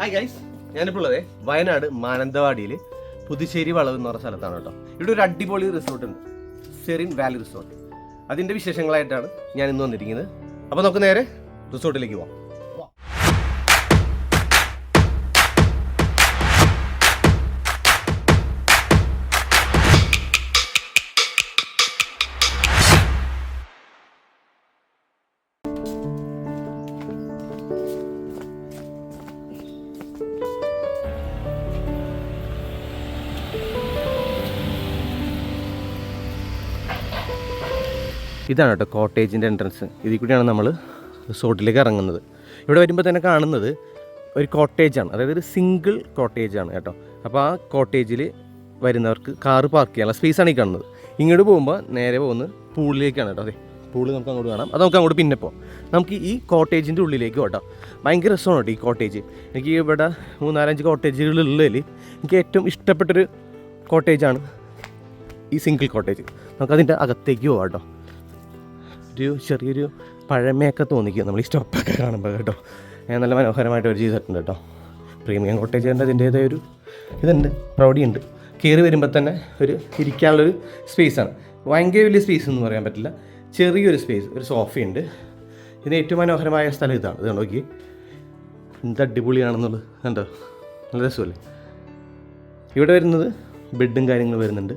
Hi guys ഞാനിപ്പോൾ ഉള്ളത് വയനാട് മാനന്തവാടിയിൽ പുതുശ്ശേരി വളവ് എന്ന് പറഞ്ഞ സ്ഥലത്താണ് കേട്ടോ. ഇവിടെ ഒരു അടിപൊളി റിസോർട്ട് ഉണ്ട്. സെറിൻ വാലി റിസോർട്ട് അതിന്റെ വിശേഷങ്ങളായിട്ടാണ് ഞാൻ ഇന്ന് വന്നിരിക്കുന്നത്. അപ്പോൾ നമുക്ക് നേരെ റിസോർട്ടിലേക്ക് പോവാം. ഇതാണ് കേട്ടോ കോട്ടേജിന്റെ എൻട്രൻസ്. ഇതിൽ കൂടിയാണ് നമ്മൾ റിസോർട്ടിലേക്ക് ഇറങ്ങുന്നത്. ഇവിടെ വരുമ്പോൾ തന്നെ കാണുന്നത് ഒരു കോട്ടേജാണ്. അതായത് ഒരു സിംഗിൾ കോട്ടേജാണ് കേട്ടോ. അപ്പോൾ ആ കോട്ടേജിൽ വരുന്നവർക്ക് കാറ് പാർക്ക് ചെയ്യാനുള്ള സ്പേസാണ് ഈ കാണുന്നത്. ഇങ്ങോട്ട് പോകുമ്പോൾ നേരെ പോകുന്നത് പൂളിലേക്കാണ് കേട്ടോ. അതെ പൂൾ നമുക്ക് അങ്ങോട്ട് കാണാം. അത് നമുക്ക് അങ്ങോട്ട് പിന്നെ പോകാം നമുക്ക് ഈ കോട്ടേജിന്റെ ഉള്ളിലേക്ക് കേട്ടോ. ഭയങ്കര രസമാണ് കേട്ടോ ഈ കോട്ടേജ്. എനിക്ക് ഇവിടെ മൂന്നാലഞ്ച് കോട്ടേജുകളുള്ളതിൽ എനിക്ക് ഏറ്റവും ഇഷ്ടപ്പെട്ടൊരു കോട്ടേജാണ് ഈ സിംഗിൾ കോട്ടേജ്. നമുക്കതിന്റെ അകത്തേക്ക് പോകാം കേട്ടോ. ഒരു ചെറിയൊരു പഴമയൊക്കെ തോന്നിക്കും. നമ്മൾ ഈ സ്റ്റോപ്പൊക്കെ കാണുമ്പോൾ കേട്ടോ. നല്ല മനോഹരമായിട്ട് ഒരു ചെയ്തിട്ടുണ്ട് കേട്ടോ. പ്രീമിയം കോട്ടേജിന്റെ അതിന്റേതായ ഒരു ഇതുണ്ട് പ്രൗഢിയുണ്ട് കയറി വരുമ്പോൾ തന്നെ ഒരു ഇരിക്കാനുള്ളൊരു സ്പേസാണ് ഭയങ്കര വലിയ സ്പേസ് എന്ന് പറയാൻ പറ്റില്ല. ചെറിയൊരു സ്പേസ് ഒരു സോഫയുണ്ട് ഇതിന് ഏറ്റവും മനോഹരമായ സ്ഥലം ഇതാണ്. ഇത് നോക്കി എന്ത് അടിപൊളിയാണെന്നുള്ളത്. കണ്ടോ? നല്ല രസമല്ലേ? ഇവിടെ വരുന്നത് ബെഡും കാര്യങ്ങളും വരുന്നുണ്ട്.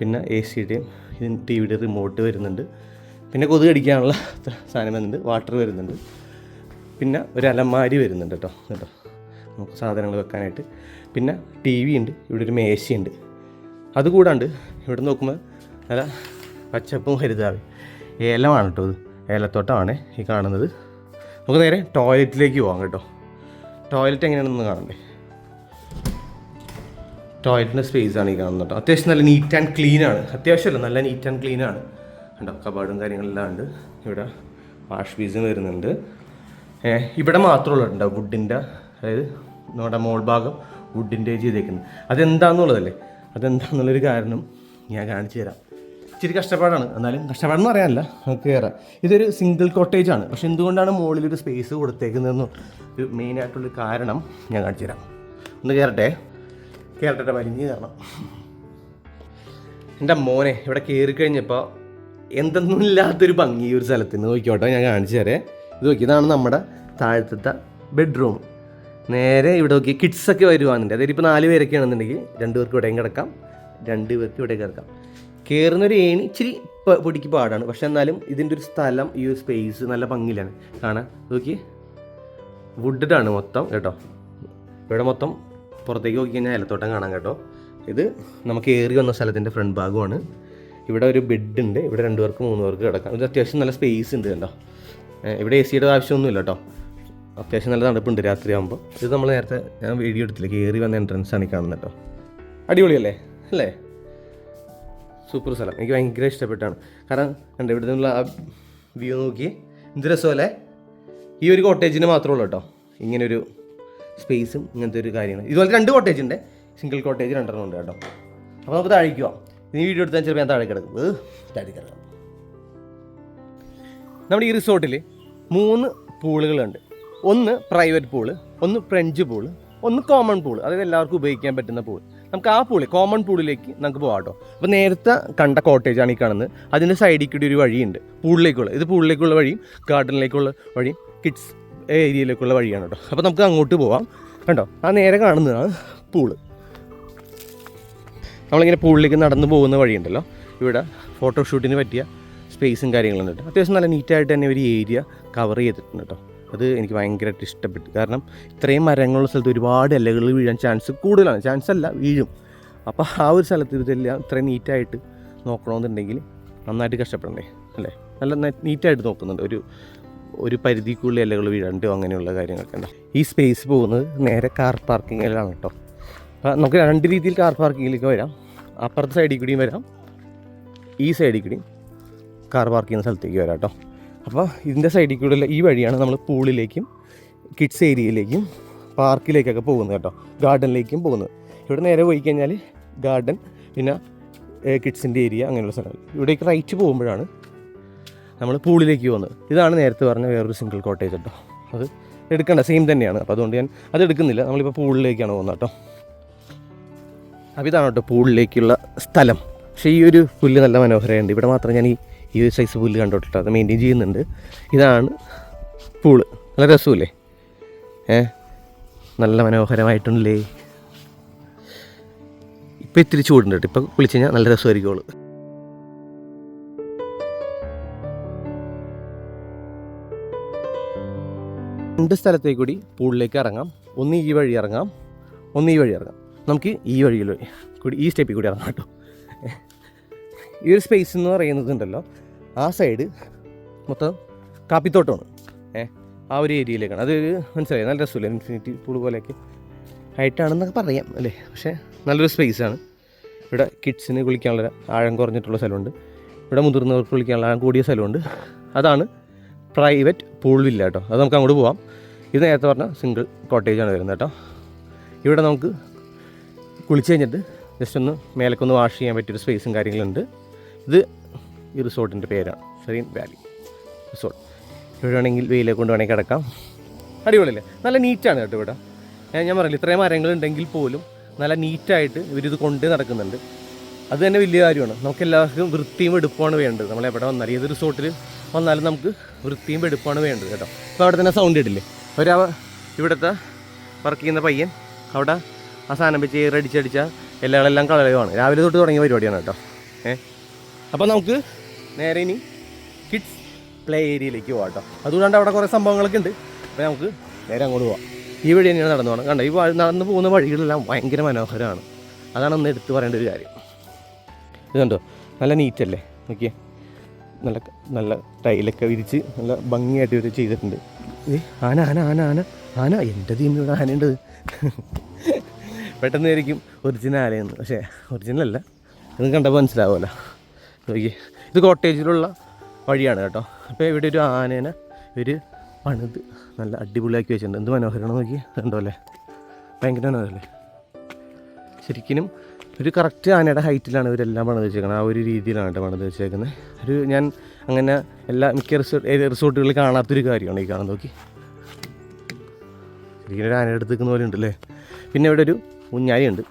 പിന്നെ എ സിയുടെയും ടി വിയുടെ റിമോട്ട് വരുന്നുണ്ട്. പിന്നെ കൊതുക് അടിക്കാനുള്ള സാധനം വരുന്നുണ്ട്. വാട്ടർ വരുന്നുണ്ട്. പിന്നെ ഒരു അലമാരി വരുന്നുണ്ട് കേട്ടോ. കേട്ടോ നമുക്ക് സാധനങ്ങൾ വെക്കാനായിട്ട്. പിന്നെ ടി വി ഉണ്ട്. ഇവിടെ ഒരു മേശയുണ്ട് അതുകൂടാണ്ട് ഇവിടെ നോക്കുമ്പോൾ നല്ല പച്ചപ്പും ഹരിതാവും. ഏലമാണ് കേട്ടോ ഇത്. ഏലത്തോട്ടമാണ് ഈ കാണുന്നത്. നമുക്ക് നേരെ ടോയ്ലറ്റിലേക്ക് പോകാം കേട്ടോ. ടോയ്ലറ്റ് എങ്ങനെയാണെന്ന് കാണണ്ടേ? ടോയ്ലറ്റിന്റെ സ്പേസ് ആണ് ഈ കാണുന്നത് കേട്ടോ. അത്യാവശ്യം നല്ല നീറ്റ് ആൻഡ് ക്ലീനാണ് അത്യാവശ്യമല്ല നല്ല നീറ്റ് ആൻഡ് ക്ലീനാണ് ഉണ്ടോ കബാർഡും കാര്യങ്ങളെല്ലാം ഉണ്ട്. ഇവിടെ വാഷ് ബീസും വരുന്നുണ്ട്. ഇവിടെ മാത്രമുള്ള ഉണ്ടോ വുഡിന്റെ അതായത് നമ്മുടെ മോൾ ഭാഗം വുഡിന്റെ ചെയ്തേക്കുന്നത്. അതെന്താണെന്നുള്ളതല്ലേ അതെന്താണെന്നുള്ളൊരു കാരണം ഞാൻ കാണിച്ചു തരാം. ഇച്ചിരി കഷ്ടപ്പാടാണ്. എന്നാലും കഷ്ടപ്പാടെന്ന് പറയാനല്ല നമുക്ക് കയറാം ഇതൊരു സിംഗിൾ കോട്ടേജ് ആണ്. പക്ഷെ എന്തുകൊണ്ടാണ് മുകളിലൊരു സ്പേസ് കൊടുത്തേക്കുന്നതെന്ന് ഒരു മെയിനായിട്ടുള്ള കാരണം ഞാൻ കാണിച്ചു തരാം. ഒന്ന് കയറട്ടെ കയറട്ടെ വലിഞ്ഞ് കയറണം എന്റെ മോനെ ഇവിടെ കയറി കഴിഞ്ഞപ്പോൾ എന്തെന്നില്ലാത്തൊരു ഭംഗി ഒരു സ്ഥലത്ത് നിന്ന് നോക്കിക്കോട്ടെ ഞാൻ കാണിച്ചു തരാം. ഇത് നോക്കി ഇതാണ് നമ്മുടെ താഴത്തെ ബെഡ്റൂം നേരെ ഇവിടെ നോക്കി കിഡ്സൊക്കെ വരുവാണെന്നുണ്ട് അതായത് ഇപ്പോൾ നാല് പേരൊക്കെ ആണെന്നുണ്ടെങ്കിൽ രണ്ട് പേർക്ക് ഇവിടെയും കിടക്കാം രണ്ട് പേർക്ക് ഇവിടെ കിടക്കാം. കയറുന്നൊരു ഏണി ഇച്ചിരി പൊടിക്ക് പാടാണ്. പക്ഷെ എന്നാലും ഇതിന്റെ ഒരു സ്ഥലം ഈ ഒരു സ്പേസ് നല്ല ഭംഗിയിലാണ്. കാണാൻ നോക്കി. വുഡഡാണ് മൊത്തം കേട്ടോ. ഇവിടെ മൊത്തം പുറത്തേക്ക് നോക്കി കഴിഞ്ഞാൽ ഏലത്തോട്ടം കാണാം കേട്ടോ. ഇത് നമുക്ക് ഏറി വന്ന സ്ഥലത്തിന്റെ ഫ്രണ്ട് ഭാഗമാണ്. ഇവിടെ ഒരു ബെഡ് ഉണ്ട് ഇവിടെ രണ്ട് പേർക്ക് മൂന്ന് പേർക്ക് കിടക്കാം. ഇത് അത്യാവശ്യം നല്ല സ്പേസ് ഉണ്ട് കേട്ടോ ഇവിടെ എ സിയുടെ ആവശ്യമൊന്നുമില്ല കേട്ടോ. അത്യാവശ്യം നല്ല തണുപ്പുണ്ട് രാത്രിയാകുമ്പോൾ ഇത് നമ്മൾ നേരത്തെ ഞാൻ വീഡിയോ എടുത്തില്ല? കയറി വന്ന എൻട്രൻസ് ആണ് കാണുന്നത് കേട്ടോ. അടിപൊളിയല്ലേ? അല്ലേ? സൂപ്പർ സ്ഥലം. എനിക്ക് ഭയങ്കര ഇഷ്ടപ്പെട്ടാണ്. കാരണം കണ്ട ഇവിടെ നിന്നുള്ള ആ വ്യൂ നോക്കി. എന്ത് രസമല്ലേ? ഈ ഒരു കോട്ടേജിന് മാത്രമേ ഉള്ളൂ കേട്ടോ. ഇങ്ങനൊരു സ്പേസും ഇങ്ങനത്തെ ഒരു കാര്യമാണ് ഇതുപോലെ രണ്ട് കോട്ടേജ് ഉണ്ട്. സിംഗിൾ കോട്ടേജ് രണ്ടെണ്ണം ഉണ്ട് കേട്ടോ. അപ്പോൾ നമുക്ക് താഴേക്ക് പോവാം. ഈ വീഡിയോ എടുത്താൽ ചിലപ്പോൾ ഞാൻ താഴെ കിടക്കും. താഴെ കിടക്കാം. നമ്മുടെ ഈ റിസോർട്ടിൽ മൂന്ന് പൂളുകളുണ്ട്. ഒന്ന് പ്രൈവറ്റ് പൂൾ ഒന്ന് ഫ്രഞ്ച് പൂൾ ഒന്ന് കോമൺ പൂൾ. അതായത് എല്ലാവർക്കും ഉപയോഗിക്കാൻ പറ്റുന്ന പൂൾ നമുക്ക് ആ പൂൾ കോമൺ പൂളിലേക്ക് നമുക്ക് പോകാം കേട്ടോ. അപ്പോൾ നേരത്തെ കണ്ട കോട്ടേജാണ് ഈ കാണുന്നത്. അതിന്റെ സൈഡിൽ കൂടി ഒരു വഴിയുണ്ട്. പൂളിലേക്കുള്ള ഇത് പൂളിലേക്കുള്ള വഴിയും ഗാർഡനിലേക്കുള്ള വഴിയും കിഡ്സ് ഏരിയയിലേക്കുള്ള വഴിയാണ് കേട്ടോ. അപ്പോൾ നമുക്ക് അങ്ങോട്ട് പോവാം. കണ്ടോ? ആ നേരെ കാണുന്നതാണ് പൂൾ. നമ്മളിങ്ങനെ പൂളിലേക്ക് നടന്നു പോകുന്ന വഴിയുണ്ടല്ലോ. ഇവിടെ ഫോട്ടോഷൂട്ടിന് പറ്റിയ സ്പേസും കാര്യങ്ങളും ഉണ്ട്. അത്യാവശ്യം നല്ല നീറ്റായിട്ട് തന്നെ ഒരു ഏരിയ കവർ ചെയ്തിട്ടുണ്ട് കേട്ടോ അത് എനിക്ക് ഭയങ്കരമായിട്ട് ഇഷ്ടപ്പെട്ടു. കാരണം ഇത്രയും മരങ്ങളുള്ള സ്ഥലത്ത് ഒരുപാട് ഇലകൾ വീഴാൻ ചാൻസ് കൂടുതലാണ്. ചാൻസ് അല്ല വീഴും. അപ്പോൾ ആ ഒരു സ്ഥലത്ത് ഇതെല്ലാം ഇത്രയും നീറ്റായിട്ട് നോക്കണമെന്നുണ്ടെങ്കിൽ നന്നായിട്ട് കഷ്ടപ്പെടണ്ടേ? അല്ലേ? നല്ല നീറ്റായിട്ട് നോക്കുന്നുണ്ട്. ഒരു ഒരു പരിധിക്കുള്ള ഇലകൾ വീഴണ്ടോ അങ്ങനെയുള്ള കാര്യങ്ങളൊക്കെ ഉണ്ട്. ഈ സ്പേസ് പോകുന്നത് നേരെ കാർ പാർക്കിങ്ങിലാണ് കേട്ടോ നമുക്ക് രണ്ട് രീതിയിൽ കാർ പാർക്കിങ്ങിലേക്ക് വരാം. അപ്പുറത്തെ സൈഡിൽ കൂടിയും വരാം. ഈ സൈഡിൽ കൂടിയും കാർ പാർക്ക് ചെയ്യുന്ന സ്ഥലത്തേക്ക് വരാം കേട്ടോ. അപ്പോൾ ഇതിന്റെ സൈഡിൽ കൂടെയുള്ള ഈ വഴിയാണ് നമ്മൾ പൂളിലേക്കും കിഡ്സ് ഏരിയയിലേക്കും പാർക്കിലേക്കൊക്കെ പോകുന്നത് കേട്ടോ. ഗാർഡനിലേക്കും പോകുന്നത്. ഇവിടെ നേരെ പോയി കഴിഞ്ഞാൽ ഗാർഡൻ പിന്നെ കിഡ്സിന്റെ ഏരിയ അങ്ങനെയുള്ള സ്ഥലങ്ങൾ. ഇവിടേക്ക് റൈറ്റ് പോകുമ്പോഴാണ് നമ്മൾ പൂളിലേക്ക് പോകുന്നത്. ഇതാണ് നേരത്തെ പറഞ്ഞ വേറൊരു സിംഗിൾ കോട്ടേജ് കേട്ടോ. അത് എടുക്കണ്ട സെയിം തന്നെയാണ്. അപ്പോൾ അതുകൊണ്ട് ഞാൻ അത് എടുക്കുന്നില്ല. നമ്മളിപ്പോൾ പൂളിലേക്കാണ് പോകുന്നത് കേട്ടോ. അപ്പോൾ ഇതാണ് കേട്ടോ പൂളിലേക്കുള്ള സ്ഥലം. പക്ഷേ ഈ ഒരു പുല്ല് നല്ല മനോഹരമുണ്ട്. ഇവിടെ മാത്രം ഞാൻ ഈ ഈ ഒരു സൈസ് പുല്ല് കണ്ടോട്ടോ അത് മെയിന്റെയിൻ ചെയ്യുന്നുണ്ട്. ഇതാണ് പൂൾ. നല്ല രസമില്ലേ? ഏ? നല്ല മനോഹരമായിട്ടുണ്ടല്ലേ? ഇപ്പം ഇത്തിരി ചൂടുണ്ട് കേട്ടോ. ഇപ്പം കുളിച്ച് കഴിഞ്ഞാൽ നല്ല രസമായിരിക്കുള്ളൂ രണ്ട് സ്ഥലത്തേക്ക് കൂടി പൂളിലേക്ക് ഇറങ്ങാം. ഒന്ന് ഈ വഴി ഇറങ്ങാം. ഒന്ന് ഈ വഴി ഇറങ്ങാം. നമുക്ക് ഈ വഴിയിൽ കൂടി ഈ സ്റ്റെപ്പിൽ കൂടി ഇറങ്ങാം കേട്ടോ. ഈ ഒരു സ്പേസ് എന്ന് പറയുന്നത് ഉണ്ടല്ലോ ആ സൈഡ് മൊത്തം കാപ്പിത്തോട്ടമാണ്. ഏ ആ ഒരു ഏരിയയിലേക്കാണ് അത് മനസ്സിലായി? നല്ല രസമില്ല? ഇൻഫിനിറ്റി പൂൾ പോലെയൊക്കെ ഹൈറ്റാണെന്നൊക്കെ പറയാം അല്ലേ? പക്ഷേ നല്ലൊരു സ്പേസാണ് ഇവിടെ കിഡ്സിന് കുളിക്കാനുള്ള ആഴം കുറഞ്ഞിട്ടുള്ള സ്ഥലമുണ്ട്. ഇവിടെ മുതിർന്നവർക്ക് കുളിക്കാനുള്ള ആഴം കൂടിയ സ്ഥലമുണ്ട്. അതാണ് പ്രൈവറ്റ് പൂൾ വില്ല കേട്ടോ. അത് നമുക്ക് അങ്ങോട്ട് പോവാം. ഇത് നേരത്തെ പറഞ്ഞ സിംഗിൾ കോട്ടേജാണ് വരുന്നത് കേട്ടോ. ഇവിടെ നമുക്ക് കുളിച്ച് കഴിഞ്ഞിട്ട് ജസ്റ്റ് ഒന്ന് മേലക്കൊന്ന് വാഷ് ചെയ്യാൻ പറ്റിയൊരു സ്പേസും കാര്യങ്ങളുണ്ട്. ഇത് ഈ റിസോർട്ടിന്റെ പേരാണ്. സെറീൻ വാലി റിസോർട്ട് ഇവിടെ വേണമെങ്കിൽ വെയിലെ കൊണ്ട് വേണമെങ്കിൽ കിടക്കാം. അടിപൊളിയല്ലേ? നല്ല നീറ്റാണ് കേട്ടോ ഇവിടെ. ഞാൻ പറയില്ല ഇത്രയും മരങ്ങളുണ്ടെങ്കിൽ പോലും നല്ല നീറ്റായിട്ട് ഇവരിത് കൊണ്ട് നടക്കുന്നുണ്ട്. അത് തന്നെ വലിയ കാര്യമാണ്. നമുക്ക് എല്ലാവർക്കും വൃത്തിയും വെടുപ്പാണ് വേണ്ടത്. നമ്മൾ എവിടെ വന്നാലും ഏത് റിസോർട്ടിൽ വന്നാലും നമുക്ക് വൃത്തിയും വെടുപ്പാണ് വേണ്ടത് കേട്ടോ. അപ്പോൾ അവിടെ തന്നെ സൗണ്ട് ഇടില്ലേ? ഒരാ ഇവിടുത്തെ വർക്ക് ചെയ്യുന്ന പയ്യൻ അവിടെ ആ സാധനം വെച്ച് റെഡിച്ചടിച്ച എല്ലാകളെല്ലാം കളയുവാണ്. രാവിലെ തൊട്ട് തുടങ്ങിയ പരിപാടിയാണ് കേട്ടോ. ഏ? അപ്പോൾ നമുക്ക് നേരെ ഇനി കിഡ്സ് പ്ലേ ഏരിയയിലേക്ക് പോകാം കേട്ടോ. അതുകൊണ്ട് അവിടെ കുറേ സംഭവങ്ങളൊക്കെ ഉണ്ട്. അപ്പോൾ നമുക്ക് നേരെ അങ്ങോട്ട് പോവാം. ഈ വഴി തന്നെയാണ് നടന്നു പോകണം കണ്ടോ ഈ നടന്നു പോകുന്ന വഴികളെല്ലാം ഭയങ്കര മനോഹരമാണ്. അതാണ് ഒന്ന് എടുത്തു പറയേണ്ട ഒരു കാര്യം. ഇത് കണ്ടോ നല്ല നീറ്റല്ലേ നോക്കിയേ. നല്ല നല്ല ടൈലൊക്കെ വിരിച്ച് നല്ല ഭംഗിയായിട്ട് ഇവർ ചെയ്തിട്ടുണ്ട്. ഏ ആന ആന ആന ആന ആന. എന്റെ തീമിലൂടെ ആനയുണ്ട് പെട്ടെന്ന് ആയിരിക്കും ഒറിജിനൽ ആലയെന്ന് പക്ഷേ ഒറിജിനൽ അല്ല. ഇത് കണ്ടപ്പോൾ മനസ്സിലാവുമല്ലോ. നോക്കി ഇത് കോട്ടേജിലുള്ള വഴിയാണ് കേട്ടോ. അപ്പോൾ ഇവിടെ ഒരു ആനേനെ ഒരു പണിത് നല്ല അടിപൊളിയാക്കി വെച്ചിട്ടുണ്ട്. എന്ത് മനോഹരമാണ് നോക്കി കണ്ടോ അല്ലേ? ഭയങ്കര മനോഹരല്ലേ ശരിക്കും ഒരു കറക്റ്റ് ആനയുടെ ഹൈറ്റിലാണ് ഇവരെല്ലാം പണിത് വെച്ചേക്കുന്നത് ആ ഒരു രീതിയിലാണ് കേട്ടോ പണിത് വെച്ചേക്കുന്നത്. ഒരു ഞാൻ അങ്ങനെ എല്ലാ മിക്ക റിസോർട്ട് റിസോർട്ടുകളിൽ കാണാത്തൊരു കാര്യമാണ് ഈ കാണാൻ നോക്കി ശരിക്കും ഒരു ആനയുടെ അടുത്ത് പോലെ ഉണ്ട് അല്ലേ പിന്നെ ഇവിടെ ഒരു ഊഞ്ഞാലിയുണ്ട്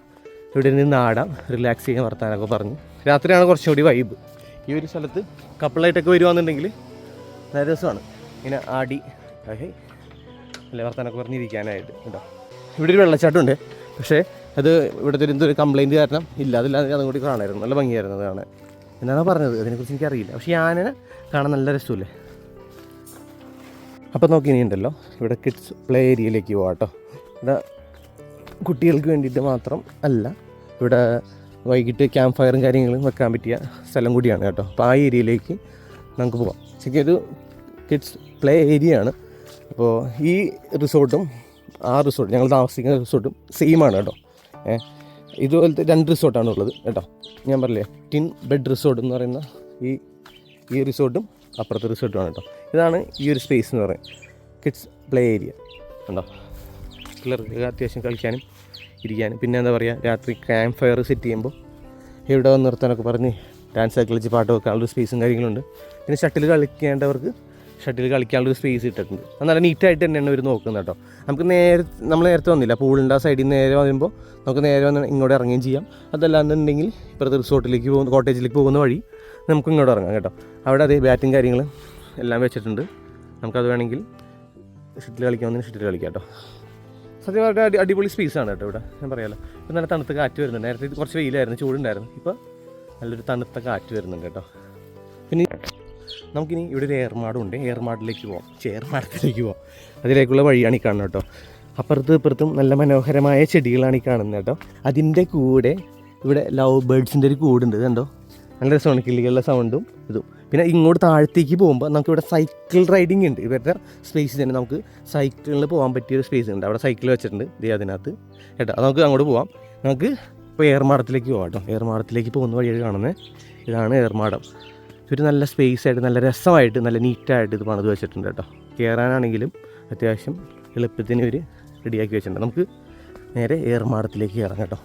ഇവിടെ നിന്ന് ആടാം റിലാക്സ് ചെയ്യാൻ വർത്താനൊക്കെ പറഞ്ഞ്. രാത്രിയാണ് കുറച്ചുകൂടി വൈബ് ഈ ഒരു സ്ഥലത്ത് കപ്പിളായിട്ടൊക്കെ വരുവാന്നുണ്ടെങ്കിൽ നല്ല രസമാണ്. ഇങ്ങനെ ആടി അല്ലെ വർത്താനൊക്കെ പറഞ്ഞിരിക്കാനായിട്ട് കേട്ടോ. ഇവിടെ ഒരു വെള്ളച്ചാട്ടമുണ്ട്. പക്ഷേ അത് ഇവിടുത്തെ ഒരു എന്തൊരു കംപ്ലയിന്റ് കാരണം ഇല്ല അതില്ലാതെ അതും കൂടി കാണായിരുന്നു. നല്ല ഭംഗിയായിരുന്നു അത് കാണാൻ. എന്നാണ് പറഞ്ഞത്? അതിനെക്കുറിച്ച് എനിക്കറിയില്ല. പക്ഷേ ആനനെ കാണാൻ നല്ല രസമില്ലേ? അപ്പോൾ നോക്കി ഇനി ഉണ്ടല്ലോ ഇവിടെ കിഡ്സ് പ്ലേ ഏരിയയിലേക്ക് പോകാം കേട്ടോ ഇവിടെ കുട്ടികൾക്ക് വേണ്ടിയിട്ട് മാത്രം അല്ല ഇവിടെ വൈകിട്ട് ക്യാമ്പ് ഫയറും കാര്യങ്ങളും വെക്കാൻ പറ്റിയ സ്ഥലം കൂടിയാണ് കേട്ടോ. അപ്പോൾ ആ ഏരിയയിലേക്ക് നമുക്ക് പോകാം ശരിക്കും ഒരു കിഡ്സ് പ്ലേ ഏരിയ ആണ്. അപ്പോൾ ഈ റിസോർട്ടും ആ റിസോർട്ട് ഞങ്ങൾ താമസിക്കുന്ന റിസോർട്ടും സെയിം ആണ് കേട്ടോ. ഏഹ് ഇതുപോലത്തെ രണ്ട് റിസോർട്ടാണ് ഉള്ളത് കേട്ടോ. ഞാൻ പറഞ്ഞില്ലേ ടിൻ ബെഡ് റിസോർട്ട് എന്ന് പറയുന്ന ഈ ഈ റിസോർട്ടും അപ്പുറത്തെ റിസോർട്ടുമാണ് കേട്ടോ. ഇതാണ് ഈ ഒരു സ്പേസ് എന്ന് പറയുന്നത്. കിഡ്സ് പ്ലേ ഏരിയ കണ്ടോ? പിള്ളേർക്ക് അത്യാവശ്യം കളിക്കാനും ഇരിക്കാനും. പിന്നെ എന്താ പറയുക രാത്രി ക്യാമ്പ് ഫയർ സെറ്റ് ചെയ്യുമ്പോൾ ഇവിടെ വന്ന് നിർത്താനൊക്കെ പറഞ്ഞ് ഡാൻസ് ഒക്കെ കളിച്ച് പാട്ട് വെക്കാനുള്ളൊരു സ്പേസും കാര്യങ്ങളുണ്ട്. പിന്നെ ഷട്ടിൽ കളിക്കേണ്ടവർക്ക് ഷട്ടിൽ കളിക്കാനുള്ളൊരു സ്പേസ് ഇട്ടിട്ടുണ്ട്. അത് നല്ല നീറ്റായിട്ട് തന്നെയാണ് ഇവർ നോക്കുന്നത് കേട്ടോ. നമുക്ക് നേരെ നമ്മൾ നേരത്തെ വന്നില്ല. പൂളിന്റെ ആ സൈഡിൽ നേരെ വരുമ്പോൾ നമുക്ക് നേരെ വന്ന് ഇങ്ങോട്ട് ഇറങ്ങുകയും ചെയ്യാം. അതല്ലാന്നുണ്ടെങ്കിൽ ഇപ്പുറത്തെ റിസോർട്ടിലേക്ക് പോകുന്ന കോട്ടേജിലേക്ക് പോകുന്ന വഴി നമുക്ക് ഇങ്ങോട്ട് ഇറങ്ങാം കേട്ടോ. അവിടെ അതേ ബാറ്റും കാര്യങ്ങളും എല്ലാം വെച്ചിട്ടുണ്ട്. നമുക്കത് വേണമെങ്കിൽ ഷട്ടിൽ കളിക്കാമെന്ന് ഷട്ടിൽ കളിക്കാം കേട്ടോ. സത്യം പറഞ്ഞാൽ അടി അടിപൊളി സ്പേസാണ് കേട്ടോ ഇവിടെ. ഞാൻ പറയാമല്ലോ ഇപ്പം നല്ല തണുത്ത കാറ്റ് വരുന്നുണ്ട്. നേരത്തെ കുറച്ച് വെയിലായിരുന്നു ചൂടുണ്ടായിരുന്നു. ഇപ്പോൾ നല്ലൊരു തണുത്ത കാറ്റ് വരുന്നുണ്ട് കേട്ടോ. പിന്നെ നമുക്കിനി ഇവിടെ ഒരു ഏർമാടുണ്ട്. ഏർമാടിലേക്ക് പോവാം. ചേർമാടത്തിലേക്ക് പോവാം. അതിലേക്കുള്ള വഴിയാണ് ഈ കാണുന്നത് കേട്ടോ. അപ്പുറത്തും ഇപ്പുറത്തും നല്ല മനോഹരമായ ചെടികളാണ് ഈ കാണുന്നത് കേട്ടോ. അതിന്റെ കൂടെ ഇവിടെ ലവ് ബേഡ്സിന്റെ ഒരു കൂടുണ്ട്. കണ്ടോ നല്ല രസമാണ് കിളികളുടെ സൗണ്ടും ഇതും. പിന്നെ ഇങ്ങോട്ട് താഴത്തേക്ക് പോകുമ്പോൾ നമുക്ക് ഇവിടെ സൈക്കിൾ റൈഡിങ് ഉണ്ട്. ഇവരുടെ സ്പേസ് തന്നെ നമുക്ക് സൈക്കിളിൽ പോകാൻ പറ്റിയൊരു സ്പേസ് ഉണ്ട്. അവിടെ സൈക്കിൾ വെച്ചിട്ടുണ്ട്. ദേ അതിനകത്ത്. കേട്ടോ അത് നമുക്ക് അങ്ങോട്ട് പോവാം. നമുക്ക് ഇപ്പോൾ ഏർമാടത്തിലേക്ക് പോകാം കേട്ടോ. ഏർമാടത്തിലേക്ക് പോകുന്ന വഴിയാണ് കാണുന്നത് ഇതാണ് ഏർമാടം. ഒരു നല്ല സ്പേസ് ആയിട്ട് നല്ല രസമായിട്ട് നല്ല നീറ്റായിട്ട് ഇത് പണിത് വെച്ചിട്ടുണ്ട് കേട്ടോ. കയറാനാണെങ്കിലും അത്യാവശ്യം എളുപ്പത്തിന് ഒരു റെഡിയാക്കി വെച്ചിട്ടുണ്ട്. നമുക്ക് നേരെ ഏർമാടത്തിലേക്ക് കയറാം കേട്ടോ.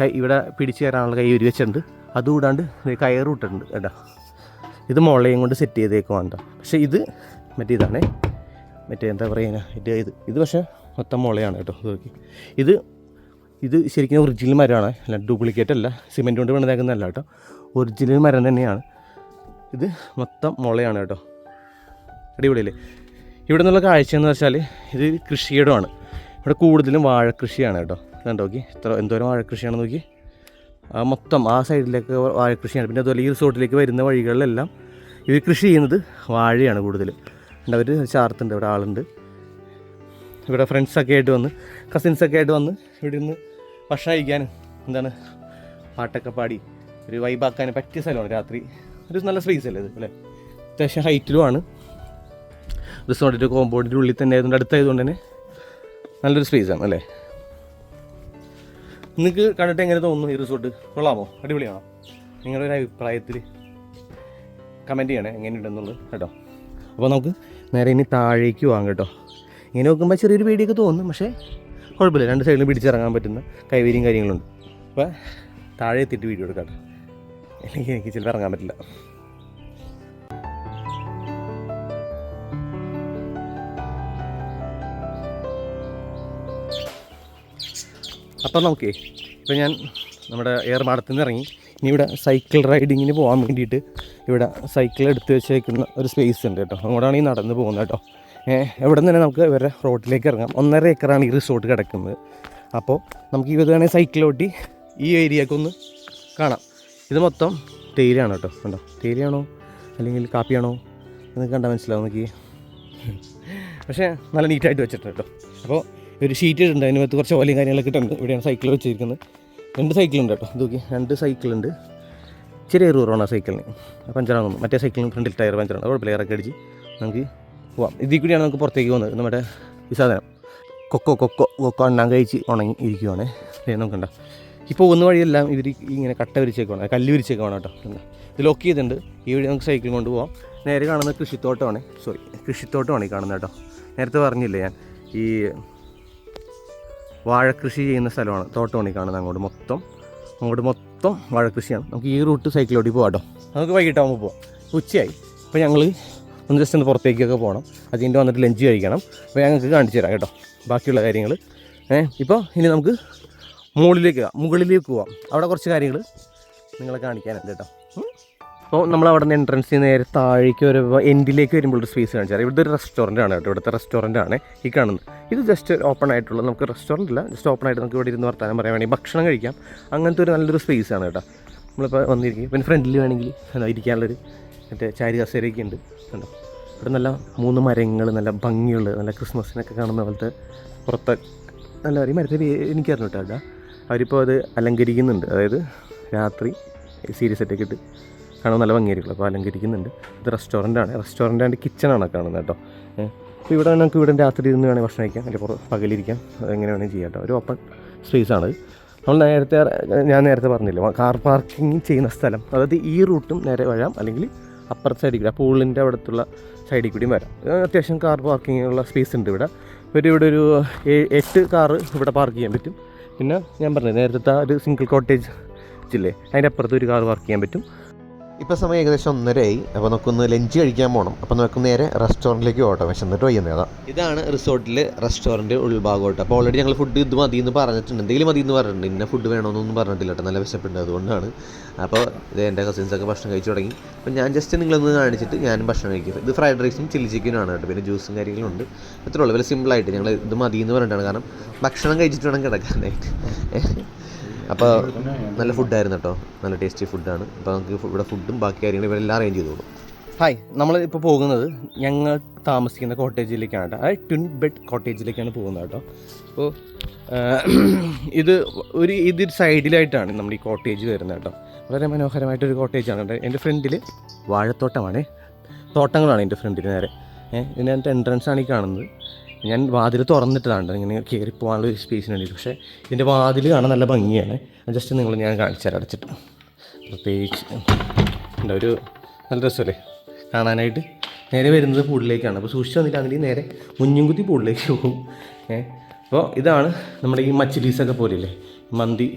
കൈ ഇവിടെ പിടിച്ചു കയറാനുള്ള കൈ ഒരു വെച്ചിട്ടുണ്ട്. അതുകൂടാണ്ട് വിട്ടിട്ടുണ്ട് കേട്ടോ. ഇത് മുളയും കൊണ്ട് സെറ്റ് ചെയ്തേക്കുവാണ്ട പക്ഷേ ഇത് മറ്റേ ഇതാണേ. മറ്റേ എന്താ പറയുക ഇത് ഇത് ഇത് പക്ഷേ മൊത്തം മുളയാണ് കേട്ടോ. നോക്കി. ഇത് ഇത് ശരിക്കും ഒറിജിനൽ മരമാണ്. അല്ല ഡ്യൂപ്ലിക്കേറ്റ് അല്ല. സിമെന്റ് കൊണ്ട് പണിതേക്കുന്നതല്ല കേട്ടോ. ഒറിജിനൽ മരം തന്നെയാണ്. ഇത് മൊത്തം മുളയാണ് കേട്ടോ. അടിപൊളിയല്ലേ? ഇവിടെ നിന്നുള്ള കാഴ്ച എന്ന് വെച്ചാൽ ഇത് കൃഷിയിടമാണ്. ഇവിടെ കൂടുതലും വാഴ കൃഷിയാണ് കേട്ടോ. കണ്ടോ നോക്കി. ഇത്ര എന്തോരം വാഴ കൃഷിയാണെന്ന് നോക്കി. ആ മൊത്തം ആ സൈഡിലേക്ക് വാഴ കൃഷിയാണ് പിന്നെ അതുപോലെ ഈ റിസോർട്ടിലേക്ക് വരുന്ന വഴികളിലെല്ലാം ഇവർ കൃഷി ചെയ്യുന്നത് വാഴയാണ് കൂടുതൽ അവർ ചാർത്തുണ്ട് ഇവിടെ ആളുണ്ട്. ഇവിടെ ഫ്രണ്ട്സൊക്കെ ആയിട്ട് വന്ന് കസിൻസൊക്കെ ആയിട്ട് വന്ന് ഇവിടെ നിന്ന് ഭക്ഷണം കഴിക്കാനും എന്താണ് പാട്ടൊക്കെ പാടി ഒരു വൈബാക്കാൻ പറ്റിയ സ്ഥലമാണ് രാത്രി. ഒരു നല്ല സ്പേസ് അല്ലേ ഇത് അല്ലേ? അത്യാവശ്യം ഹൈറ്റിലുമാണ് റിസോർട്ടിന്റെ കോമ്പൗണ്ടിന്റെ ഉള്ളിൽ തന്നെ ആയതുകൊണ്ട് അടുത്തായതുകൊണ്ട് തന്നെ നല്ലൊരു സ്പേസ് ആണ് അല്ലേ? നിങ്ങൾക്ക് കണ്ടിട്ട് എങ്ങനെ തോന്നുന്നു ഈ റിസോർട്ട് കൊള്ളാമോ? അടിപൊളിയാണോ? നിങ്ങളുടെ ഒരു അഭിപ്രായത്തിൽ കമന്റ് ചെയ്യണേ എങ്ങനെയുണ്ടെന്നുള്ളത് കേട്ടോ. അപ്പോൾ നമുക്ക് നേരെ ഇനി താഴേക്ക് പോകാം കേട്ടോ. ഇങ്ങനെ നോക്കുമ്പോൾ ചെറിയൊരു പേടിയൊക്കെ തോന്നും പക്ഷേ കുഴപ്പമില്ല. രണ്ട് സൈഡിലും പിടിച്ചിറങ്ങാൻ പറ്റുന്ന കൈവരിയും കാര്യങ്ങളുണ്ട്. അപ്പോൾ താഴെ എത്തിയിട്ട് വീഡിയോ എടുക്കാം അല്ലെങ്കിൽ എനിക്ക് ചിലപ്പോൾ ഇറങ്ങാൻ പറ്റില്ല. അപ്പം നമുക്കേ ഇപ്പം ഞാൻ നമ്മുടെ ഏർമാടത്തു നിന്ന് ഇറങ്ങി. ഇനി ഇവിടെ സൈക്കിൾ റൈഡിങ്ങിന് പോകാൻ വേണ്ടിയിട്ട് ഇവിടെ സൈക്കിൾ എടുത്ത് വെച്ചേക്കുന്ന ഒരു സ്പേസ് ഉണ്ട് കേട്ടോ. അങ്ങോട്ടാണ് ഈ നടന്ന് പോകുന്നത് കേട്ടോ. എവിടെ നിന്ന് തന്നെ നമുക്ക് ഇവരുടെ റോഡിലേക്ക് ഇറങ്ങാം. ഒന്നര ഏക്കറാണ് ഈ റിസോർട്ട് കിടക്കുന്നത്. അപ്പോൾ നമുക്ക് ഈ വേണമെങ്കിൽ സൈക്കിൾ ഓട്ടി ഈ ഏരിയക്കൊന്ന് കാണാം. ഇത് മൊത്തം തേയിലയാണ് കേട്ടോ. കണ്ടോ? തേയിലയാണോ അല്ലെങ്കിൽ കാപ്പിയാണോ എന്ന് കണ്ടാൽ മനസ്സിലാവും നോക്കി പക്ഷേ നല്ല നീറ്റായിട്ട് വെച്ചിട്ടുണ്ട് കേട്ടോ. അപ്പോൾ ഒരു ഷീറ്റ് ഇട്ടുണ്ട് അതിനകത്ത് കുറച്ച് ഓലയും കാര്യങ്ങളൊക്കെ ഇട്ടുണ്ട് ഇവിടെയാണ് സൈക്കിൾ വെച്ചിരിക്കുന്നത്. രണ്ട് സൈക്കിളുണ്ട് കേട്ടോ. ഇതൊക്കെ രണ്ട് സൈക്കിളുണ്ട് ചെറിയ റൂറാണ് ആ സൈക്കിളിന് പഞ്ചറാണെന്ന് മറ്റേ സൈക്കിളിന് ഫ്രണ്ടിൽ ടയർ പഞ്ചറാണ്. കുഴപ്പമില്ല. ഇറക്കി അടിച്ച് നമുക്ക് പോവാം. ഇതിൽ കൂടിയാണ് നമുക്ക് പുറത്തേക്ക് പോകുന്നത്. നമ്മുടെ ഈ സാധനം. കൊക്കോ കൊക്കോ കൊക്കോ എണ്ണം കഴിച്ച് ഉണങ്ങി ഇരിക്കുവാണ് നോക്കണ്ട. ഇപ്പോൾ പോകുന്ന വഴിയെല്ലാം ഇവർ ഇങ്ങനെ കട്ട വിരിച്ചേക്കുവാണ്. കല്ല് വിരിച്ചേക്കുവാണ് കേട്ടോ. ഇത് ലോക്ക് ചെയ്തിട്ടുണ്ട്. ഈ വഴി നമുക്ക് സൈക്കിൾ കൊണ്ടുപോകാം നേരെ കാണുന്ന കൃഷിത്തോട്ടമാണ്. സോറി കൃഷിത്തോട്ടമാണ് ഈ കാണുന്നത് കേട്ടോ. നേരത്തെ പറഞ്ഞില്ലേ ഞാൻ. ഈ വാഴക്കൃഷി ചെയ്യുന്ന സ്ഥലമാണ്. തോട്ടമണി കാണുന്നത് അങ്ങോട്ട് മൊത്തം. അങ്ങോട്ട് മൊത്തം വാഴക്കൃഷിയാണ് നമുക്ക് ഈ റൂട്ട് സൈക്കിളോടി പോകാം നമുക്ക് വൈകിട്ടാകുമ്പോൾ പോവാം. ഉച്ചയായി. അപ്പോൾ ഞങ്ങൾ ഒന്ന് ജസ്റ്റ് ഒന്ന് പുറത്തേക്കൊക്കെ പോകണം അതിന്റെ വന്നിട്ട് ലഞ്ച് കഴിക്കണം. അപ്പോൾ ഞങ്ങൾക്ക് കാണിച്ചു തരാം കേട്ടോ ബാക്കിയുള്ള കാര്യങ്ങൾ ഏഹ് ഇപ്പോൾ ഇനി നമുക്ക് മുകളിലേക്ക് മുകളിലേക്ക് പോവാം. അവിടെ കുറച്ച് കാര്യങ്ങൾ നിങ്ങളെ കാണിക്കാനുണ്ട് കേട്ടോ. അപ്പോൾ നമ്മൾ അവിടെ നിന്ന് എൻട്രൻസ് നേരെ താഴേക്ക് ഒരു എൻഡിലേക്ക് വരുമ്പോൾ ഒരു സ്പേസ് കാണിച്ചാൽ ഇവിടുത്തെ ഒരു റെസ്റ്റോറന്റ് ആണ് കേട്ടോ ഇവിടുത്തെ റെസ്റ്റോറന്റ് ആണ് ഈ കാണുന്നത്. ഇത് ജസ്റ്റ് ഓപ്പൺ ആയിട്ടുള്ള നമുക്ക് റെസ്റ്റോറന്റ് അല്ല ജസ്റ്റ് ഓപ്പൺ ആയിട്ട് നമുക്ക് ഇവിടെ ഇരുന്ന് വർത്താനം പറയാൻ വേണമെങ്കിൽ ഭക്ഷണം കഴിക്കാം. അങ്ങനത്തെ ഒരു നല്ലൊരു സ്പേസ് ആണ് കേട്ടോ. നമ്മളിപ്പോൾ വന്നിരിക്കും പിന്നെ ഫ്രണ്ടിൽ വേണമെങ്കിൽ ഇരിക്കാനുള്ളൊരു മറ്റേ ചാരി കസേരയൊക്കെ ഉണ്ട്. കണ്ടോ? ഇവിടെ നല്ല മൂന്ന് മരങ്ങൾ നല്ല ഭംഗിയുള്ള നല്ല ക്രിസ്മസിനൊക്കെ കാണുന്ന പോലത്തെ പുറത്തെ നല്ല ഈ മരത്തിൽ എനിക്കറിഞ്ഞു കേട്ടോ കേട്ടോ. അവരിപ്പോൾ അത് അലങ്കരിക്കുന്നുണ്ട്. അതായത് രാത്രി സീരിയസ് സെറ്റൊക്കെ ഇട്ട് കാണാൻ നല്ല ഭംഗിയായിരിക്കും. അപ്പോൾ അലങ്കരിക്കുന്നുണ്ട്. ഇത് റെസ്റ്റോറന്റ് ആണ്. റെസ്റ്റോറന്റ് ആൻഡ് കിച്ചണാണ് കാണുന്നത് കേട്ടോ. അപ്പോൾ ഇവിടെ നമുക്ക് ഇവിടെ രാത്രി ഇരുന്ന് വേണമെങ്കിൽ ഭക്ഷണം കഴിക്കാം. അല്ലെങ്കിൽ പുറത്ത് പകലിരിക്കാം. അതെങ്ങനെ വേണമെങ്കിൽ ചെയ്യാം കേട്ടോ. ഒരു ഓപ്പൺ സ്പേസ് ആണ്. നമ്മൾ നേരത്തെ ഞാൻ നേരത്തെ പറഞ്ഞില്ല കാർ പാർക്കിംഗ് ചെയ്യുന്ന സ്ഥലം. അതായത് ഈ റൂട്ടും നേരെ വരാം. അല്ലെങ്കിൽ അപ്പുറത്തെ സൈഡിൽ കൂടി ആ പൂളിന്റെ അവിടുത്തുള്ള സൈഡിൽ കൂടിയും വരാം. അത്യാവശ്യം കാർ പാർക്കിങ്ങുള്ള സ്പേസ് ഉണ്ട് ഇവിടെ. ഒരു ഇവിടെ ഒരു എട്ട് കാറ് ഇവിടെ പാർക്ക് ചെയ്യാൻ പറ്റും. പിന്നെ ഞാൻ പറഞ്ഞത് നേരത്തെ ഒരു സിംഗിൾ കോട്ടേജ് ഇല്ലേ അതിന്റെ അപ്പുറത്ത് ഒരു കാർ പാർക്ക് ചെയ്യാൻ പറ്റും. ഇപ്പോൾ സമയം ഏകദേശം ഒന്നരയായി. അപ്പോൾ നമുക്കൊന്ന് ലഞ്ച് കഴിക്കാൻ പോകണം അപ്പോൾ നമുക്ക് നേരെ റെസ്റ്റോറന്റിലേക്ക് പോകട്ടെ വിശന്നിട്ട് വൈകുന്നേരം ഇതാണ് റിസോർട്ടിലെ റെസ്റ്റോറന്റ് ഉൾഭാഗമായിട്ട് അപ്പോൾ ഓൾറെഡി ഞങ്ങൾ ഫുഡ് ഇത് മതി എന്ന് പറഞ്ഞിട്ടുണ്ട്. എന്തെങ്കിലും മതി എന്ന് പറഞ്ഞിട്ടുണ്ട്. ഇന്ന ഫുഡ് വേണമെന്നൊന്നും പറഞ്ഞിട്ടില്ല കേട്ടോ. നല്ല വിശപ്പുണ്ട്. അതുകൊണ്ടാണ്. അപ്പോൾ ഇത് എന്റെ കസിൻസൊക്കെ ഭക്ഷണം കഴിച്ചു തുടങ്ങി. അപ്പോൾ ഞാൻ ജസ്റ്റ് നിങ്ങളൊന്ന് കാണിച്ചിട്ട് ഞാൻ ഭക്ഷണം കഴിക്കും. ഇത് ഫ്രൈഡ് റൈസും ചില്ലി ചിക്കനും ആണ് കേട്ടോ. പിന്നെ ജ്യൂസും കാര്യങ്ങളും ഉണ്ട്. അത്രേ ഉള്ളൂ. വളരെ സിമ്പിളായിട്ട് ഞങ്ങൾ ഇത് മതി എന്ന് പറഞ്ഞിട്ടാണ്. കാരണം ഭക്ഷണം കഴിച്ചിട്ട് വേണം കിടക്കാനായിട്ട്. അപ്പോൾ നല്ല ഫുഡായിരുന്നു കേട്ടോ നല്ല ടേസ്റ്റി ഫുഡാണ് അപ്പോൾ നമുക്ക് ഇവിടെ ഫുഡും ബാക്കി കാര്യങ്ങളും ഇവരെല്ലാം അറേഞ്ച് ചെയ്തോളൂ. ഹായ് നമ്മൾ ഇപ്പോൾ പോകുന്നത് ഞങ്ങൾ താമസിക്കുന്ന കോട്ടേജിലേക്കാണ് കേട്ടോ അതായത് ട്വിൻ ബെഡ് കോട്ടേജിലേക്കാണ് പോകുന്നത് കേട്ടോ അപ്പോൾ ഇത് ഒരു ഇതൊരു സൈഡിലായിട്ടാണ് നമ്മുടെ ഈ കോട്ടേജ് വരുന്നത് കേട്ടോ വളരെ മനോഹരമായിട്ടൊരു കോട്ടേജാണ് കേട്ടോ എന്റെ ഫ്രണ്ടിൽ വാഴത്തോട്ടമാണ്. തോട്ടങ്ങളാണ് എന്റെ ഫ്രണ്ടിൽ നേരെ. ഇതിനകത്ത് എൻട്രൻസ് ആണ് ഈ കാണുന്നത്. ഞാൻ വാതിൽ തുറന്നിട്ടതാണ്. ഇങ്ങനെ കയറി പോകാനുള്ള ഒരു സ്പേസിന് വേണ്ടിയിട്ട്. പക്ഷേ ഇതിന്റെ വാതിൽ കാണാൻ നല്ല ഭംഗിയാണ്. ജസ്റ്റ് നിങ്ങൾ ഞാൻ കാണിച്ചു തരാം അടച്ചിട്ട്. പ്രത്യേകിച്ച് എന്താ ഒരു നല്ല രസമല്ലേ? കാണാനായിട്ട്. നേരെ വരുന്നത് പൂളിലേക്കാണ്. അപ്പോൾ സൂക്ഷിച്ച് വന്നിട്ടാണെങ്കിൽ നേരെ മുഞ്ഞുംകുത്തി പൂളിലേക്ക് പോകും. ഏ അപ്പോൾ ഇതാണ് നമ്മുടെ ഈ മച്ചിലീസൊക്കെ പോലെയല്ലേ? മന്തി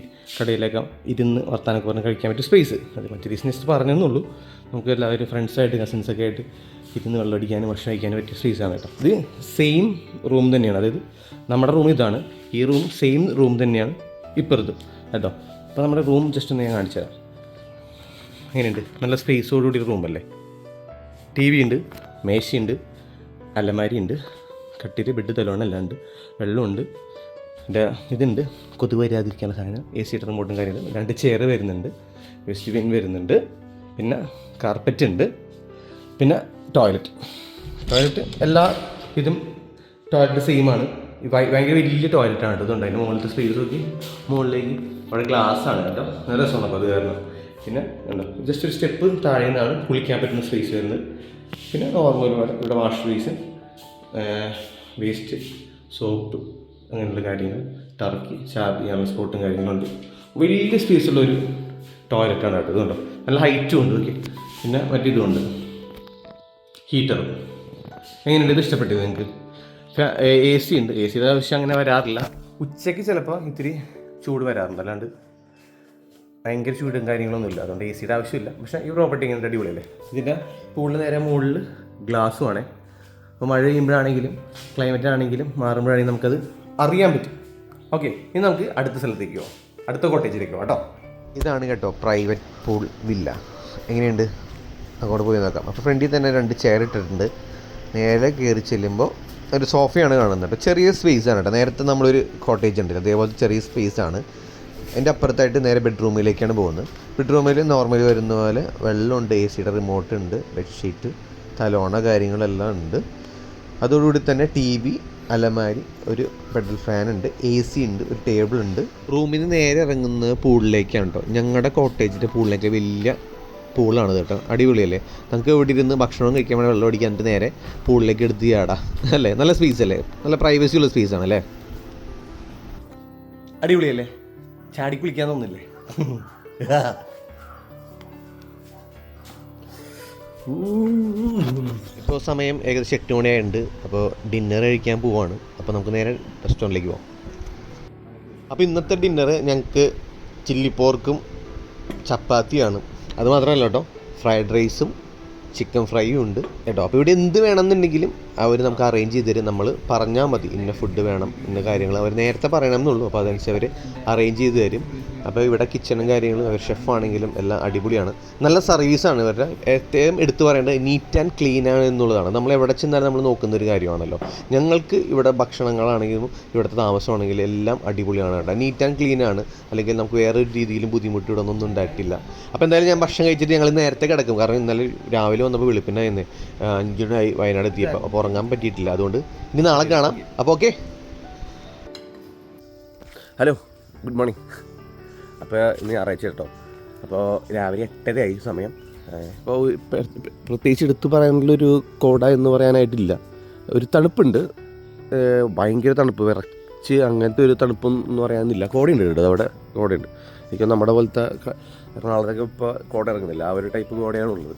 കടയിലൊക്കെ ഇരുന്ന് വർത്താനൊക്കെ പറഞ്ഞ് കഴിക്കാൻ പറ്റിയ സ്പേസ് അത് മച്ചിലീസ് ജസ്റ്റ് പറഞ്ഞെന്നുള്ളൂ നമുക്ക് എല്ലാവരും ഫ്രണ്ട്സായിട്ട് കസിൻസൊക്കെ ആയിട്ട് ഇരുന്ന് വെള്ളം അടിക്കാനും ഭക്ഷണം കഴിക്കാനും പറ്റിയ സ്പേസാണ് കേട്ടോ. ഇത് സെയിം റൂം തന്നെയാണ്. അതായത് നമ്മുടെ റൂം ഇതാണ്. ഈ റൂം സെയിം റൂം തന്നെയാണ് ഇപ്പുറത്ത് കേട്ടോ. അപ്പോൾ നമ്മുടെ റൂം ജസ്റ്റ് ഒന്ന് ഞാൻ കാണിച്ചു തരാം. അങ്ങനെയുണ്ട് നല്ല സ്പേസോടുകൂടി റൂമല്ലേ ടി വി ഉണ്ട് മേശയുണ്ട് അലമാരി ഉണ്ട് കട്ടിയിൽ ബെഡ് തലോണം എല്ലാം ഉണ്ട് വെള്ളമുണ്ട് എന്റെ ഇതുണ്ട് കൊതുക് വരാതിരിക്കാനുള്ള സാധനം എ സി റിമോട്ടും കാര്യങ്ങളും. രണ്ട് ചെയർ വരുന്നുണ്ട് വെസ്റ്റ് ബിൻ വരുന്നുണ്ട്. പിന്നെ കാർപ്പറ്റ് ഉണ്ട്. പിന്നെ ടോയ്ലറ്റ്. ടോയ്ലറ്റ് എല്ലാ ഇതും ടോയ്ലറ്റ് സെയിമാണ്. ഭയങ്കര വലിയ ടോയ്ലറ്റാണ് ഇതുണ്ട്. അതിന്റെ മുകളിലത്തെ സ്പേസ് നോക്കി മുകളിലേക്ക് അവിടെ ഗ്ലാസ് ആണ് കേട്ടോ. നല്ല രസമാണ് അപ്പോൾ അത് കാരണം. പിന്നെ എന്താ ജസ്റ്റ് ഒരു സ്റ്റെപ്പ് താഴെ നിന്നാണ് കുളിക്കാൻ പറ്റുന്ന സ്പേസ് വരുന്നത്. പിന്നെ നോർമൽ ഒരുപാട് ഇവിടെ വാഷ് ബേസ് വേസ്റ്റ് സോപ്പ് അങ്ങനെയുള്ള കാര്യങ്ങൾ ടർക്കി ചാർജ് ചെയ്യാനുള്ള സ്പോട്ടും കാര്യങ്ങളുണ്ട്. വലിയ സ്പേസുള്ള ഒരു ടോയ്ലറ്റാണ് കേട്ടോ ഇതുണ്ടോ. നല്ല ഹൈറ്റും ഉണ്ട് ഓക്കെ പിന്നെ മറ്റേതുമുണ്ട് ഹീറ്ററും. എങ്ങനെയുണ്ട്? ഇത് ഇഷ്ടപ്പെട്ടു നിങ്ങൾക്ക്? എ സി ഉണ്ട്. എ സിയുടെ ആവശ്യം അങ്ങനെ വരാറില്ല. ഉച്ചയ്ക്ക് ചിലപ്പോൾ ഇത്തിരി ചൂട് വരാറുണ്ട്. അല്ലാണ്ട് ഭയങ്കര ചൂടും കാര്യങ്ങളൊന്നും ഇല്ല. അതുകൊണ്ട് എ സിയുടെ ആവശ്യമില്ല. പക്ഷേ ഈ പ്രോപ്പർട്ടി ഇങ്ങനെ അടിപൊളിയല്ലേ? ഇതിന്റെ പൂളിന് നേരെ മുകളിൽ ഗ്ലാസ്സും ആണേ. അപ്പോൾ മഴ പെയ്യുമ്പോഴാണെങ്കിലും ക്ലൈമറ്റ് ആണെങ്കിലും മാറുമ്പോഴാണെങ്കിലും നമുക്കത് അറിയാൻ പറ്റും. ഓക്കെ ഇനി നമുക്ക് അടുത്ത സ്ഥലത്തേക്ക് പോകാം അടുത്ത കോട്ടേജിലേക്ക് പോകാം കേട്ടോ. ഇതാണ് കേട്ടോ പ്രൈവറ്റ് പൂൾ വില്ല എങ്ങനെയുണ്ട്? അങ്ങോട്ട് പോയി നോക്കാം. അപ്പോൾ ഫ്രണ്ടിൽ തന്നെ രണ്ട് ചെയർ ഇട്ടിട്ടുണ്ട്. നേരെ കയറി ചെല്ലുമ്പോൾ ഒരു സോഫയാണ് കാണുന്നത് അപ്പോൾ ചെറിയ സ്പേസ് ആണ് കേട്ടോ. നേരത്തെ നമ്മളൊരു കോട്ടേജ് ഉണ്ട്. അതേപോലെ ചെറിയ സ്പേസ് ആണ്. എന്റെ അപ്പുറത്തായിട്ട് നേരെ ബെഡ്റൂമിലേക്കാണ് പോകുന്നത്. ബെഡ്റൂമിൽ നോർമലി വരുന്ന പോലെ വെള്ളമുണ്ട് എ സിയുടെ റിമോട്ട് ഉണ്ട് ബെഡ്ഷീറ്റ് തലോണ കാര്യങ്ങളെല്ലാം ഉണ്ട്. അതോടുകൂടി തന്നെ ടി വി അലമാരി ഒരു പെഡൽ ഫാൻ ഉണ്ട് എ സി ഉണ്ട് ഒരു ടേബിൾ ഉണ്ട്. റൂമിൽ നിന്ന് നേരെ ഇറങ്ങുന്നത് പൂളിലേക്കാണ് കേട്ടോ. ഞങ്ങളുടെ കോട്ടേജിന്റെ പൂളിലേക്ക് വലിയ പൂളാണ് കേട്ടോ. അടിപൊളിയല്ലേ? നമുക്ക് ഇവിടെ ഇരുന്ന് ഭക്ഷണം കഴിക്കാൻ വേണ്ടി വെള്ളം അടിക്കാൻ എന്നിട്ട് നേരെ പൂളിലേക്ക് എടുത്ത് ചാടാ അല്ലേ? നല്ല സ്പേസ് അല്ലേ? നല്ല പ്രൈവസി ഉള്ള സ്പേസ് ആണല്ലേ? അടിപൊളിയല്ലേ? ചാടി കുളിക്കാൻ തോന്നില്ലേ ഇപ്പോൾ സമയം ഏകദേശം എട്ട് മണിയായിട്ടുണ്ട്. അപ്പോൾ ഡിന്നർ കഴിക്കാൻ പോവാണ്. അപ്പോൾ നമുക്ക് നേരെ റെസ്റ്റോറന്റിലേക്ക് പോവാം. അപ്പോൾ ഇന്നത്തെ ഡിന്നർ ഞങ്ങൾക്ക് ചില്ലി പോർക്കും ചപ്പാത്തിയാണ്. അത് മാത്രമല്ല കേട്ടോ. ഫ്രൈഡ് റൈസും ചിക്കൻ ഫ്രൈയും ഉണ്ട്. കേട്ടോ. അപ്പോൾ ഇവിടെ എന്ത് വേണമെന്നുണ്ടെങ്കിലും അവർ നമുക്ക് അറേഞ്ച് ചെയ്ത് തരും. നമ്മൾ പറഞ്ഞാൽ മതി ഇന്ന ഫുഡ് വേണം ഇന്ന കാര്യങ്ങൾ. അവർ നേരത്തെ പറയണം എന്നുള്ളൂ അപ്പോൾ അതനുസരിച്ച് അവർ അറേഞ്ച് ചെയ്ത് തരും. അപ്പോൾ ഇവിടെ കിച്ചണും കാര്യങ്ങളും അവർ ഷെഫാണെങ്കിലും എല്ലാം അടിപൊളിയാണ്. നല്ല സർവീസാണ് ഇവരുടെ ഏറ്റവും എടുത്തു പറയേണ്ടത് നീറ്റ് ആൻഡ് ക്ലീൻ ആണ് എന്നുള്ളതാണ്. നമ്മൾ എവിടെ ചെന്നാലും നമ്മൾ നോക്കുന്ന ഒരു കാര്യമാണല്ലോ. ഞങ്ങൾക്ക് ഇവിടെ ഭക്ഷണങ്ങളാണെങ്കിലും ഇവിടുത്തെ താമസമാണെങ്കിലും എല്ലാം അടിപൊളിയാണ് കേട്ടോ. നീറ്റ് ആൻഡ് ക്ലീൻ ആണ്. അല്ലെങ്കിൽ നമുക്ക് വേറെ ഒരു രീതിയിലും ബുദ്ധിമുട്ട് ഇവിടെ ഒന്നും ഉണ്ടായിട്ടില്ല. അപ്പോൾ എന്തായാലും ഞാൻ ഭക്ഷണം കഴിച്ചിട്ട് ഞങ്ങൾ നേരത്തെ കിടക്കും. കാരണം ഇന്നലെ രാവിലെ വന്നപ്പോൾ വെളുപ്പിനായിരുന്നു. അഞ്ചിനായി വയനാട് എത്തിയപ്പോൾ അപ്പോൾ ഉറങ്ങാൻ പറ്റിയിട്ടില്ല. അതുകൊണ്ട് ഇനി നാളെ കാണാം. അപ്പോൾ ഓക്കെ ഹലോ ഗുഡ് മോർണിംഗ് അപ്പോൾ ഇന്ന് ഞായറാഴ്ച കേട്ടോ. അപ്പോൾ രാവിലെ എട്ടരയായി സമയം. അപ്പോൾ പ്രത്യേകിച്ച് എടുത്തു പറയാനുള്ളൊരു കോട എന്ന് പറയാനായിട്ടില്ല. ഒരു തണുപ്പുണ്ട്. ഭയങ്കര തണുപ്പ്. വിറച്ച് അങ്ങനത്തെ ഒരു തണുപ്പും എന്ന് പറയാനില്ല. കോടയുണ്ട് കേട്ടോ അവിടെ. കോടയുണ്ട്. എനിക്ക് നമ്മുടെ പോലത്തെ എറണാകുളത്തൊക്കെ ഇപ്പോൾ കോട ഇറങ്ങുന്നില്ല. ആ ഒരു ടൈപ്പ് കോടയാണുള്ളത്.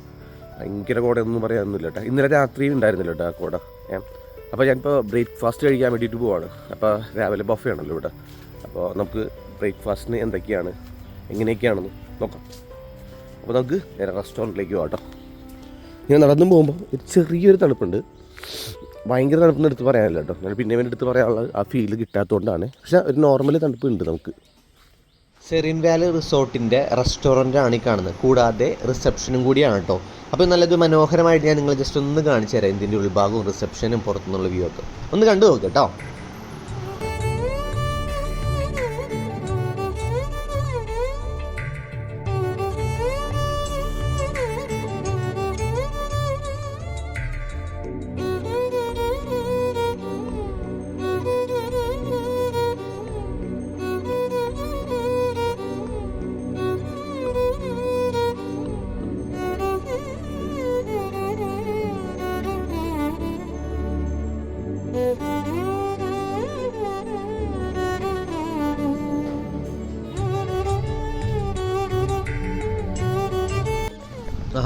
ഭയങ്കര കോടയൊന്നും പറയാനൊന്നുമില്ല കേട്ടോ. ഇന്നലെ രാത്രി ഉണ്ടായിരുന്നില്ല കേട്ടോ ആ കോട. ഏ? അപ്പോൾ ഞാനിപ്പോൾ ബ്രേക്ക്ഫാസ്റ്റ് കഴിക്കാൻ വേണ്ടിയിട്ട് പോവാണ്. അപ്പോൾ രാവിലെ ബഫേ ആണല്ലോ ഇവിടെ. അപ്പോൾ നമുക്ക് ബ്രേക്ക്ഫാസ്റ്റിന് എന്തൊക്കെയാണ്? എങ്ങനെയൊക്കെയാണെന്ന് നോക്കാം. അപ്പോൾ നമുക്ക് നേരെ റെസ്റ്റോറന്റിലേക്ക് പോകാം കേട്ടോ ഞാൻ നടന്നു പോകുമ്പോൾ ഒരു ചെറിയൊരു തണുപ്പുണ്ട്. ഭയങ്കര തണുപ്പെന്ന് എടുത്ത് പറയാനില്ല കേട്ടോ. ഞാൻ പിന്നെ വേണ്ടി എടുത്ത് പറയാനുള്ള ആ ഫീൽ കിട്ടാത്തതുകൊണ്ടാണ്. പക്ഷേ ഒരു നോർമൽ തണുപ്പ് ഉണ്ട് നമുക്ക്. സെറിൻ വാലി റിസോർട്ടിന്റെ റെസ്റ്റോറന്റ് ആണ് ഈ കാണുന്നത്. കൂടാതെ റിസപ്ഷനും കൂടിയാണ് കേട്ടോ. അപ്പോൾ നല്ലത് മനോഹരമായിട്ട് ഞാൻ നിങ്ങൾ ജസ്റ്റ് ഒന്ന് കാണിച്ചു തരാം ഇതിന്റെ ഉൾഭാഗവും റിസപ്ഷനും പുറത്തുനിന്നുള്ള വ്യൂ ഒക്കെ. ഒന്ന് കണ്ടു നോക്ക് കേട്ടോ.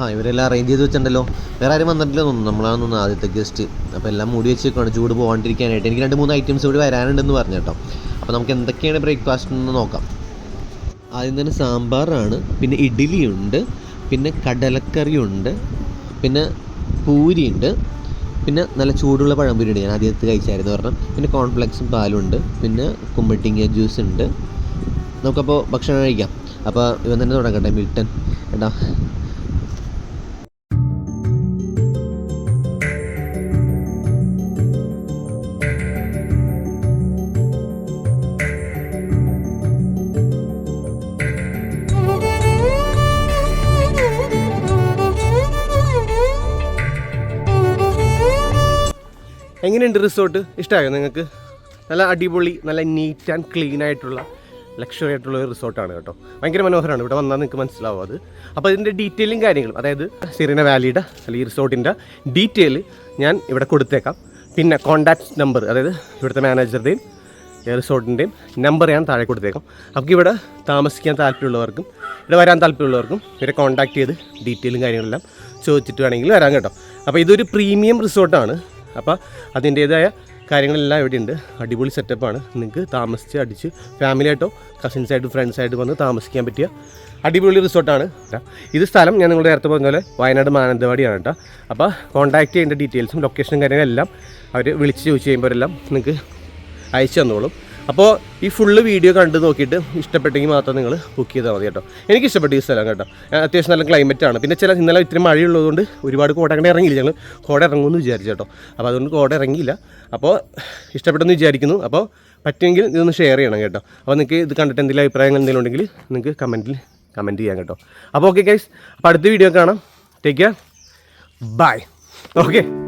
ഇവരെല്ലാം അറേഞ്ച് ചെയ്ത് വെച്ചിട്ടുണ്ടല്ലോ. വേറെ ആരും വന്നിട്ടില്ല തോന്നുന്നു. നമ്മളാണ് തോന്നുന്നു ആദ്യത്തെ ഗസ്റ്റ് അപ്പോൾ എല്ലാം മൂടി വെച്ചേക്കാണ് ചൂട് പോകാണ്ടിരിക്കാനായിട്ട് എനിക്ക് രണ്ട് മൂന്ന് ഐറ്റംസ് ഇവിടെ വരാനുണ്ടെന്ന് പറഞ്ഞു കേട്ടോ. അപ്പോൾ നമുക്ക് എന്തൊക്കെയാണ് ബ്രേക്ക്ഫാസ്റ്റ് എന്ന് നോക്കാം. ആദ്യം തന്നെ സാമ്പാറാണ്. പിന്നെ ഇഡ്ഡലിയുണ്ട്. പിന്നെ കടലക്കറിയുണ്ട്. പിന്നെ പൂരിയുണ്ട്. പിന്നെ നല്ല ചൂടുള്ള പഴംപൊരി ഉണ്ട് ഞാൻ ആദ്യത്തെ കഴിച്ചായിരുന്നു പറഞ്ഞാൽ പിന്നെ കോൺഫ്ലെക്സും പാലുണ്ട് പിന്നെ കുമ്പട്ടിങ്ങ ജ്യൂസ് ഉണ്ട്. നമുക്കപ്പോൾ ഭക്ഷണം കഴിക്കാം. അപ്പോൾ ഇവൻ തന്നെ തുടങ്ങട്ടെ. മിൽട്ടൻ. കേട്ടോ റിസോർട്ട് ഇഷ്ടമായോ നിങ്ങൾക്ക്? നല്ല അടിപൊളി നല്ല നീറ്റ് ആൻഡ് ക്ലീൻ ആയിട്ടുള്ള ലക്ഷറി ആയിട്ടുള്ള ഒരു റിസോർട്ടാണ് കേട്ടോ. ഭയങ്കര മനോഹരമാണ്. ഇവിടെ വന്നാൽ നിങ്ങൾക്ക് മനസ്സിലാവും അത്. അപ്പോൾ ഇതിന്റെ ഡീറ്റെയിലും കാര്യങ്ങളും അതായത് സിറിന വാലിയുടെ അല്ലെങ്കിൽ റിസോർട്ടിന്റെ ഡീറ്റെയിൽ ഞാൻ ഇവിടെ കൊടുത്തേക്കാം. പിന്നെ കോൺടാക്ട് നമ്പർ അതായത് ഇവിടുത്തെ മാനേജറുടെയും റിസോർട്ടിന്റെയും നമ്പർ ഞാൻ താഴെ കൊടുത്തേക്കാം. അപ്പോൾ ഇവിടെ താമസിക്കാൻ താല്പര്യമുള്ളവർക്കും ഇവിടെ വരാൻ താല്പര്യമുള്ളവർക്കും ഇവരെ കോൺടാക്ട് ചെയ്ത് ഡീറ്റെയിലും കാര്യങ്ങളെല്ലാം ചോദിച്ചിട്ട് വേണമെങ്കിൽ വരാം കേട്ടോ. അപ്പോൾ ഇതൊരു പ്രീമിയം റിസോർട്ടാണ്. അപ്പോൾ അതിന്റേതായ കാര്യങ്ങളെല്ലാം ഇവിടെ ഉണ്ട് അടിപൊളി സെറ്റപ്പാണ് നിങ്ങൾക്ക് താമസിച്ച് അടിച്ച് ഫാമിലിയായിട്ടോ കസിൻസായിട്ടും ഫ്രണ്ട്സായിട്ട് വന്ന് താമസിക്കാൻ പറ്റിയ അടിപൊളി റിസോർട്ടാണ് ഇത് സ്ഥലം ഞാൻ നിങ്ങളുടെ നേരത്തെ പറഞ്ഞ പോലെ വയനാട് മാനന്തവാടിയാണ് കേട്ടോ അപ്പോൾ കോൺടാക്ട് ചെയ്യേണ്ട ഡീറ്റെയിൽസും ലൊക്കേഷനും കാര്യങ്ങളെല്ലാം അവർ വിളിച്ച് ചോദിച്ച് കഴിയുമ്പോഴെല്ലാം നിങ്ങൾക്ക് അയച്ചു തന്നോളും. അപ്പോൾ ഈ ഫുള്ള് വീഡിയോ കണ്ട് നോക്കിയിട്ട് ഇഷ്ടപ്പെട്ടെങ്കിൽ മാത്രം നിങ്ങൾ ബുക്ക് ചെയ്താൽ മതി കേട്ടോ. എനിക്ക് ഇഷ്ടപ്പെട്ടു ഈ സ്ഥലം കേട്ടോ. അത്യാവശ്യം നല്ല ക്ലൈമറ്റ് ആണ്. പിന്നെ ചില ഇന്നലെ ഇത്തിരി മഴയുള്ളതുകൊണ്ട് ഒരുപാട് കോട അങ്ങനെ ഇറങ്ങിയില്ല. ഞങ്ങൾ കോട ഇറങ്ങുമെന്ന് വിചാരിച്ചു കേട്ടോ. അപ്പോൾ അതുകൊണ്ട് കോട ഇറങ്ങിയില്ല. അപ്പോൾ ഇഷ്ടപ്പെട്ടെന്ന് വിചാരിക്കുന്നു. അപ്പോൾ പറ്റുമെങ്കിൽ ഇതൊന്ന് ഷെയർ ചെയ്യണം കേട്ടോ. അപ്പോൾ നിങ്ങൾക്ക് ഇത് കണ്ടിട്ട് എന്തെങ്കിലും അഭിപ്രായങ്ങൾ എന്തെങ്കിലും ഉണ്ടെങ്കിൽ നിങ്ങൾക്ക് കമന്റിൽ കമന്റ് ചെയ്യാം കേട്ടോ. അപ്പോൾ ഓക്കെ ഗൈസ് അപ്പോൾ അടുത്ത വീഡിയോ കാണാം. Take care bye okay